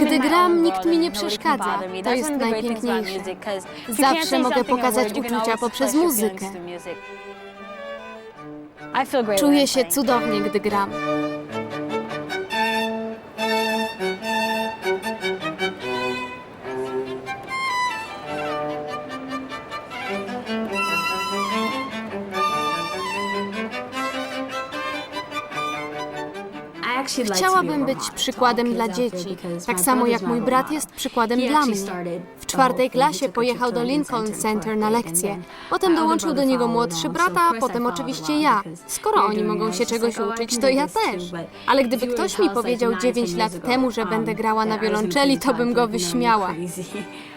Gdy gram, nikt mi nie przeszkadza. To jest najpiękniejsze. Zawsze mogę pokazać uczucia poprzez muzykę. Czuję się cudownie, gdy gram. Chciałabym być przykładem dla dzieci, tak samo jak mój brat jest przykładem dla mnie. W czwartej klasie pojechał do Lincoln Center na lekcje. Potem dołączył do niego młodszy brat, a potem oczywiście ja. Skoro oni mogą się czegoś uczyć, to ja też. Ale gdyby ktoś mi powiedział 9 lat temu, że będę grała na wiolonczeli, to bym go wyśmiała.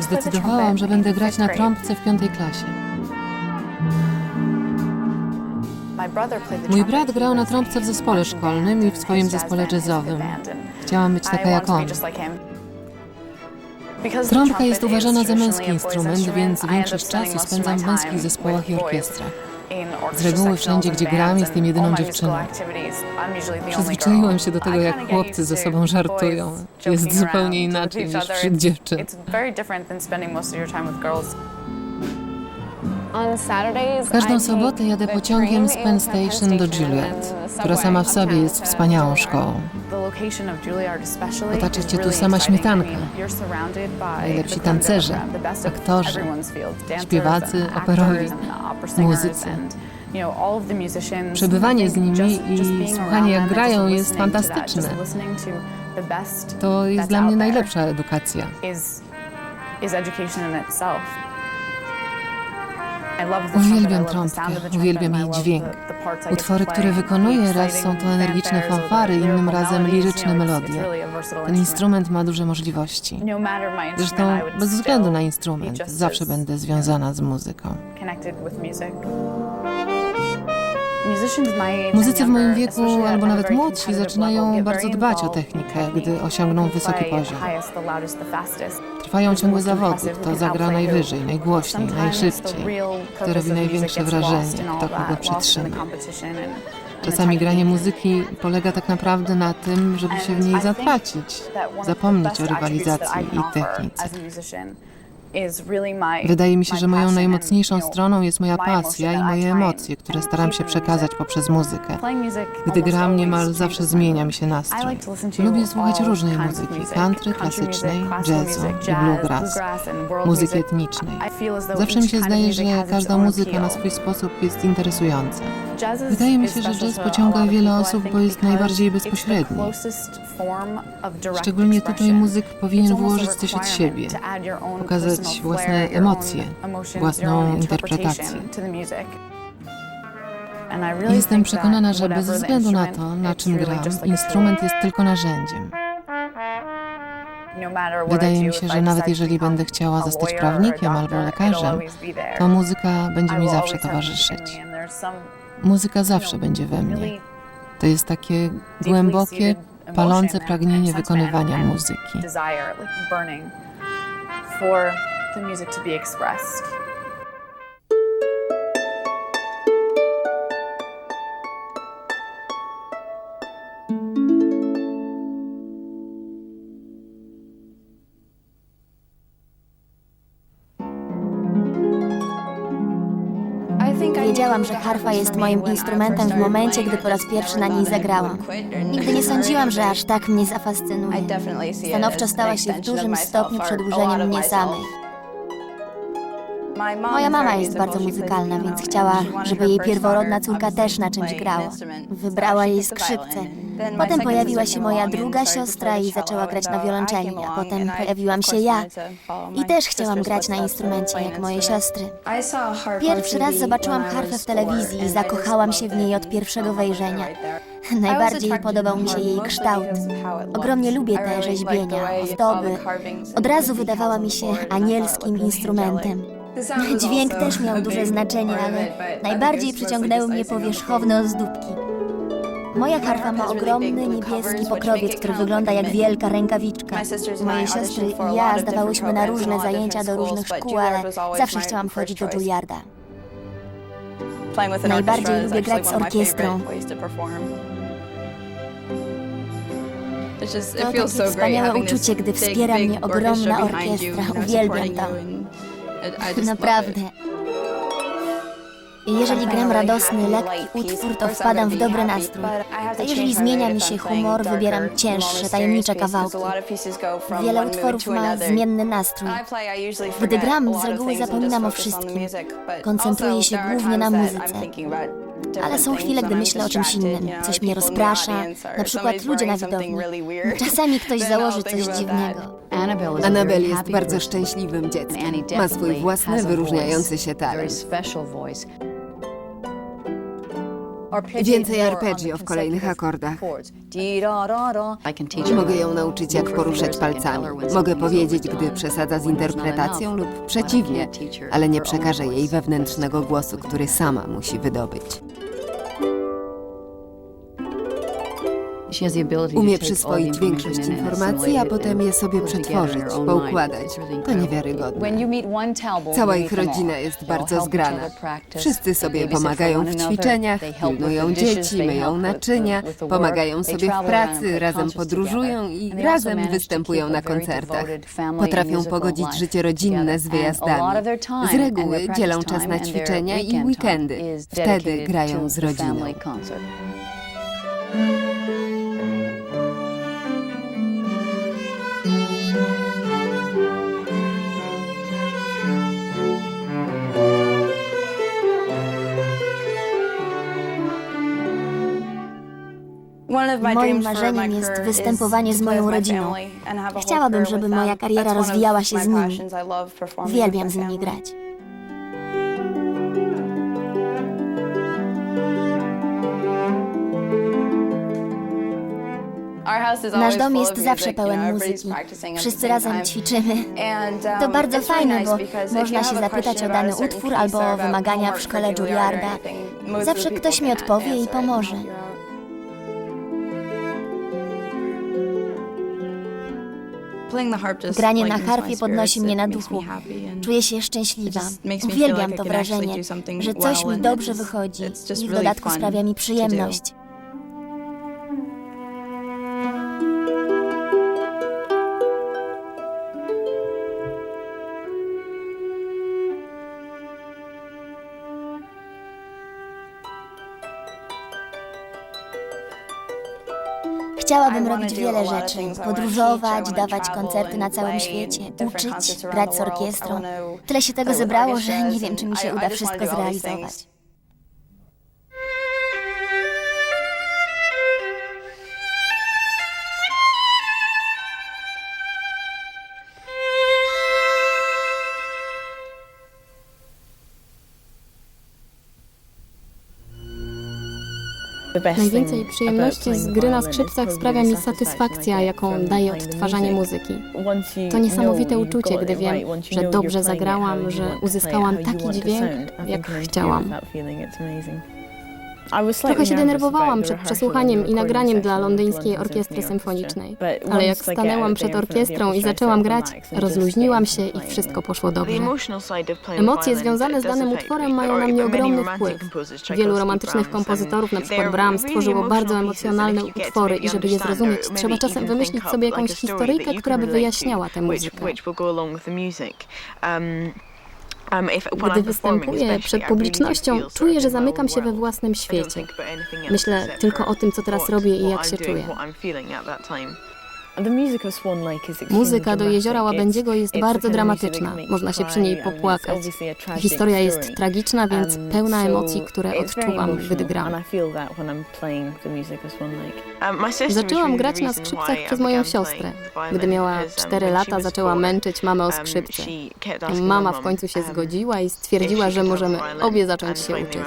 Zdecydowałam, że będę grać na trąbce w piątej klasie. Mój brat grał na trąbce w zespole szkolnym i w swoim zespole jazzowym. Chciałam być taka jak on. Trąbka jest uważana za męski instrument, więc większość czasu spędzam w męskich zespołach i orkiestrach. Z reguły wszędzie, gdzie gram, jestem jedyną dziewczyną. Przyzwyczaiłam się do tego, jak chłopcy ze sobą żartują. Jest zupełnie inaczej niż wśród dziewczyn. Każdą sobotę jadę pociągiem z Penn Station do Juilliard, która sama w sobie jest wspaniałą szkołą. Otacza cię tu sama śmietanka. Najlepsi tancerze, aktorzy, śpiewacy, operowi, muzycy. Przebywanie z nimi i słuchanie jak grają jest fantastyczne. To jest dla mnie najlepsza edukacja. Uwielbiam trąbkę, uwielbiam jej dźwięk. Utwory, które wykonuję, raz są to energiczne fanfary, innym razem liryczne melodie. Ten instrument ma duże możliwości. Zresztą bez względu na instrument, zawsze będę związana z muzyką. Muzycy w moim wieku albo nawet młodsi zaczynają bardzo dbać o technikę, gdy osiągną wysoki poziom. Trwają ciągłe zawody, kto zagra najwyżej, najgłośniej, najszybciej, kto robi największe wrażenie, kto kogo przytrzyma. Czasami granie muzyki polega tak naprawdę na tym, żeby się w niej zatracić, zapomnieć o rywalizacji i technice. Wydaje mi się, że moją najmocniejszą stroną jest moja pasja i moje emocje, które staram się przekazać poprzez muzykę. Gdy gram, niemal zawsze zmienia mi się nastrój. Lubię słuchać różnej muzyki, country, klasycznej, jazzu i bluegrass, muzyki etnicznej. Zawsze mi się zdaje, że każda muzyka na swój sposób jest interesująca. Wydaje mi się, że jazz pociąga wiele osób, bo jest najbardziej bezpośredni. Szczególnie tutaj muzyk powinien włożyć coś od siebie, pokazać własne emocje, własną interpretację. Jestem przekonana, że bez względu na to, na czym gram, instrument jest tylko narzędziem. Wydaje mi się, że nawet jeżeli będę chciała zostać prawnikiem albo lekarzem, to muzyka będzie mi zawsze towarzyszyć. Muzyka zawsze będzie we mnie. To jest takie głębokie, palące pragnienie wykonywania muzyki. The music to be expressed. Wiedziałam, że harfa jest moim instrumentem w momencie, gdy po raz pierwszy na niej zagrałam. Nigdy nie sądziłam, że aż tak mnie zafascynuje. Stanowczo stała się w dużym stopniu przedłużeniem mnie samej. Moja mama jest bardzo muzykalna, więc chciała, żeby jej pierworodna córka też na czymś grała. Wybrała jej skrzypce. Potem pojawiła się moja druga siostra i zaczęła grać na wiolonczeli, a potem pojawiłam się ja. I też chciałam grać na instrumencie, jak moje siostry. Pierwszy raz zobaczyłam harfę w telewizji i zakochałam się w niej od pierwszego wejrzenia. Najbardziej podobał mi się jej kształt. Ogromnie lubię te rzeźbienia, ozdoby. Od razu wydawała mi się anielskim instrumentem. Dźwięk też miał duże znaczenie, ale najbardziej przyciągnęły mnie powierzchowne ozdóbki. Moja harfa ma ogromny niebieski pokrowiec, który wygląda jak wielka rękawiczka. Moje siostry i ja zdawałyśmy na różne zajęcia do różnych szkół, ale zawsze chciałam chodzić do Juilliarda. Najbardziej lubię grać z orkiestrą. To takie wspaniałe uczucie, gdy wspiera mnie ogromna orkiestra. Uwielbiam to. Naprawdę. Jeżeli gram radosny, lekki utwór, to wpadam w dobry nastrój. A jeżeli zmienia mi się humor, wybieram cięższe, tajemnicze kawałki. Wiele utworów ma zmienny nastrój. Gdy gram, z reguły zapominam o wszystkim. Koncentruję się głównie na muzyce. Ale są chwile, gdy myślę o czymś innym. Coś mnie rozprasza, na przykład ludzie na widowni. Czasami ktoś założy coś dziwnego. Annabel jest bardzo szczęśliwym dzieckiem. Ma swój własny, wyróżniający się talent. Więcej arpeggio w kolejnych akordach. Mogę ją nauczyć, jak poruszać palcami. Mogę powiedzieć, gdy przesadza z interpretacją lub przeciwnie, ale nie przekażę jej wewnętrznego głosu, który sama musi wydobyć. Umie przyswoić większość informacji, a potem je sobie przetworzyć, poukładać. To niewiarygodne. Cała ich rodzina jest bardzo zgrana. Wszyscy sobie pomagają w ćwiczeniach, pilnują dzieci, myją naczynia, pomagają sobie w pracy, razem podróżują i razem występują na koncertach. Potrafią pogodzić życie rodzinne z wyjazdami. Z reguły dzielą czas na ćwiczenia i weekendy. Wtedy grają z rodziną. Moim marzeniem jest występowanie z moją rodziną. Chciałabym, żeby moja kariera rozwijała się z nimi. Uwielbiam z nimi grać. Nasz dom jest zawsze pełen muzyki. Wszyscy razem ćwiczymy. To bardzo fajne, bo można się zapytać o dany utwór albo o wymagania w szkole Juilliarda. Zawsze ktoś mi odpowie i pomoże. Granie na harfie podnosi mnie na duchu. Czuję się szczęśliwa. Uwielbiam to wrażenie, że coś mi dobrze wychodzi i w dodatku sprawia mi przyjemność. Chciałabym robić wiele rzeczy. Podróżować, dawać koncerty na całym świecie, uczyć, grać z orkiestrą. Tyle się tego zebrało, że nie wiem, czy mi się uda wszystko zrealizować. Najwięcej przyjemności z gry na skrzypcach sprawia mi satysfakcja, jaką daje odtwarzanie muzyki. To niesamowite uczucie, gdy wiem, że dobrze zagrałam, że uzyskałam taki dźwięk, jak chciałam. Trochę się denerwowałam przed przesłuchaniem i nagraniem dla londyńskiej orkiestry symfonicznej, ale jak stanęłam przed orkiestrą i zaczęłam grać, rozluźniłam się i wszystko poszło dobrze. Emocje związane z danym utworem mają na mnie ogromny wpływ. Wielu romantycznych kompozytorów, na przykład Brahms, stworzyło bardzo emocjonalne utwory. i żeby je zrozumieć, trzeba czasem wymyślić sobie jakąś historyjkę, która by wyjaśniała tę muzykę. Gdy występuję przed publicznością, czuję, że zamykam się we własnym świecie. Myślę tylko o tym, co teraz robię i jak się czuję. Muzyka do Jeziora Łabędziego jest bardzo dramatyczna. Można się przy niej popłakać. Historia jest tragiczna, więc pełna emocji, które odczuwam, gdy gram. Zaczęłam grać na skrzypcach przez moją siostrę. Gdy miała 4 lata, zaczęła męczyć mamę o skrzypce. Mama w końcu się zgodziła i stwierdziła, że możemy obie zacząć się uczyć.